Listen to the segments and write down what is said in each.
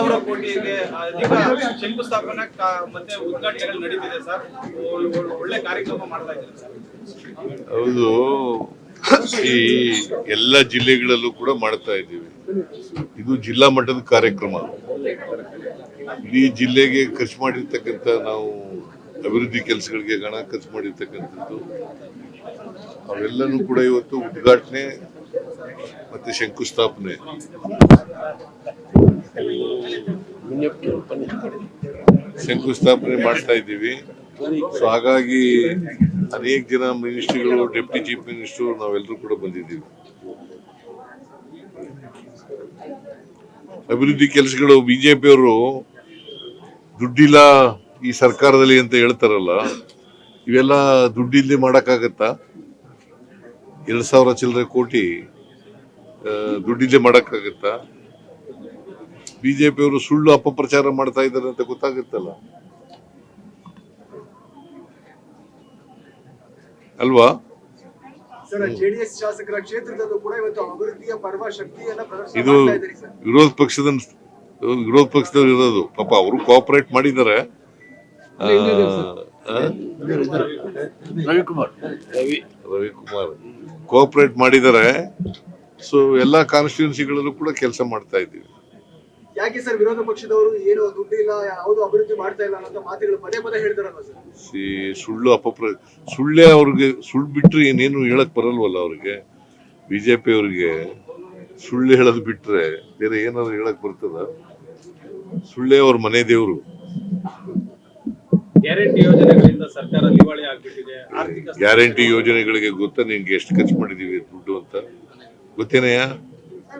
ಸಾವಿರ ಕೋಟಿಗೆ ಅಧಿಕ ಶಂಕುಸ್ಥಾಪನೆ ಮತ್ತೆ ಉದ್ಘಾಟನೆಗಳು ನಡೀತಿದೆ ಸರ್. ಒಳ್ಳೆ ಕಾರ್ಯಕ್ರಮ ಮಾಡ್ತಾ ಇದ್ದಾರೆ ಸರ್. ಹೌದು. ಈ ಎಲ್ಲ ಜಿಲ್ಲೆಗಳಲ್ಲೂ ಕೂಡ ಮಾಡ್ತಾ ಇದ್ದೀವಿ. ಇದು ಜಿಲ್ಲಾ ಮಟ್ಟದ ಕಾರ್ಯಕ್ರಮ. ಇಡೀ ಜಿಲ್ಲೆಗೆ ಖರ್ಚು ಮಾಡಿರ್ತಕ್ಕಂಥ ನಾವು ಅಭಿವೃದ್ಧಿ ಕೆಲಸಗಳಿಗೆ ಹಣ ಖರ್ಚು ಮಾಡಿರ್ತಕ್ಕಂಥದ್ದು. ಅವೆಲ್ಲನೂ ಕೂಡ ಇವತ್ತು ಉದ್ಘಾಟನೆ ಮತ್ತೆ ಶಂಕುಸ್ಥಾಪನೆ. ಶಂಕುಸ್ಥಾಪನೆ ಮಾಡ್ತಾ ಇದ್ದೀವಿ. ಸೊ ಹಾಗಾಗಿ ಅನೇಕ ಜನ ಮಿನಿಸ್ಟ್ರಿಗಳು, ಡೆಪ್ಟಿ ಚೀಫ್ ಮಿನಿಸ್ಟರ್ ನಾವೆಲ್ಲರೂ ಕೂಡ ಬಂದಿದ್ದೀವಿ. ಅಭಿವೃದ್ಧಿ ಕೆಲಸಗಳು, ಬಿಜೆಪಿಯವರು ದುಡ್ಡಿಲ್ಲ ಈ ಸರ್ಕಾರದಲ್ಲಿ ಅಂತ ಹೇಳ್ತಾರಲ್ಲ, ಇವೆಲ್ಲ ದುಡ್ಡಿಲ್ಲದೆ ಮಾಡೋಕ್ಕಾಗತ್ತಾ? ಎರಡು ಸಾವಿರ ಚಿಲ್ಲರೆ ಕೋಟಿ ದುಡ್ಡಿಲ್ಲೇ ದುಡ್ಡಿಲ್ಲದೆ ಮಾಡಕ್ಕಾಗತ್ತಾ? ಬಿಜೆಪಿಯವರು ಸುಳ್ಳು ಅಪಪ್ರಚಾರ ಮಾಡ್ತಾ ಇದ್ದಾರೆ ಅಂತ ಗೊತ್ತಾಗುತ್ತಲ್ಲ? ಅಲ್ವಾ? ಸರ್ ಜೆಡಿಎಸ್ ಶಾಸಕರ ಕ್ಷೇತ್ರದಲ್ಲೂ ಕೂಡ ಇವತ್ತು ಅಭಿವೃದ್ಧಿಯ ಪರ್ವ ಶಕ್ತಿಯನ್ನ ಪ್ರದರ್ಶನ ಇದು ಇದ್ದೀರಿ ಸರ್. ವಿರೋಧ ಪಕ್ಷದ ವಿರೋಧ ಪಕ್ಷದವ್ರು ಇರೋದು. ಪಾಪ ಅವರು ಕೋಆಪರೇಟ್ ಮಾಡಿದ್ದಾರೆ? ರವಿಕುಮಾರ್. ರವಿಕುಮಾರ್. ಕೋಆಪರೇಟ್ ಮಾಡಿದ್ದಾರೆ. ಸೊ ಎಲ್ಲಾ ಕಾನ್ಸ್ಟಿಟ್ಯೂನ್ಸಿಗಳಲ್ಲೂ ಕೂಡ ಕೆಲಸ ಮಾಡ್ತಾ ಇದ್ದೀವಿ. ಯಾಕೆ ಸರ್ ವಿರೋಧ ಪಕ್ಷದವರು ಏನು ದುಡ್ಡಿಲ್ಲ ಯಾವುದು ಅಭಿವೃದ್ಧಿ ಮಾಡ್ತಾ ಇಲ್ಲ ಅನ್ನೋ ಮಾತುಗಳು ಪದೇ ಪದೇ ಹೇಳ್ತಾರಲ್ಲ ಸರ್? ಸಿ ಸುಳ್ಳು ಅಪಪ್ರ ಸುಳ್ಳೇ ಅವ್ರಿಗೆ ಸುಳ್ಳು ಬಿಟ್ರೆ ಏನೇನು ಹೇಳಕ್ ಬರಲ್ವಲ್ಲ ಅವ್ರಿಗೆ? ಬಿಜೆಪಿ ಅವ್ರಿಗೆ ಸುಳ್ಳು ಹೇಳೋದು ಬಿಟ್ರೆ ಬೇರೆ ಏನಾದ್ರು ಹೇಳಕ್ ಬರ್ತದ? ಸುಳ್ಳೇ ಅವ್ರ ಮನೆ ದೇವ್ರು. ಗ್ಯಾರಂಟಿ ಯೋಜನೆಗಳಿಂದ ಸರ್ಕಾರ ದಿವಾಳಿ ಆಗ್ಬಿಟ್ಟಿದೆ. ಆರ್ಥಿಕ ಗ್ಯಾರಂಟಿ ಯೋಜನೆಗಳಿಗೆ ಗೊತ್ತಾ ನಿಮ್ಗೆ ಎಷ್ಟು ಖರ್ಚು ಮಾಡಿದೀವಿ ದುಡ್ಡು ಅಂತ? ಗೊತ್ತೇನಯ್ಯ ಬಿಜೆಪಿ ಅವರ ಆರೋಪ ಸರ್.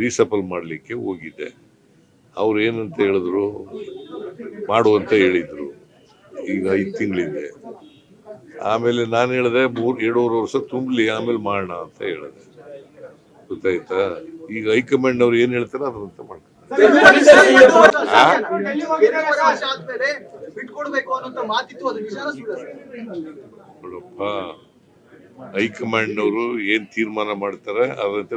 ರೀಸಫಲ್ ಮಾಡಲಿಕ್ಕೆ ಹೋಗಿದ್ದೆ. ಅವ್ರು ಏನಂತ ಹೇಳಿದ್ರು ಮಾಡುವಂತ ಹೇಳಿದ್ರು ಈಗ ಐದು ತಿಂಗಳಿಂದೆ. ಆಮೇಲೆ ನಾನು ಹೇಳಿದೆ ಮೂರು ಎರಡೂವರೆ ವರ್ಷ ತುಂಬಲಿ ಆಮೇಲೆ ಮಾಡೋಣ ಅಂತ ಹೇಳಿದೆ. ಗೊತ್ತಾಯ್ತಾ? ಈಗ ಹೈಕಮಾಂಡ್ ಅವ್ರು ಏನ್ ಹೇಳ್ತಾರೆ ಅದಂತ ಮಾಡ್ತಾರೆ. ನೋಡಪ್ಪ ಹೈಕಮಾಂಡ್ ಅವರು ಏನ್ ತೀರ್ಮಾನ ಮಾಡ್ತಾರೆ ಅದಂತೆ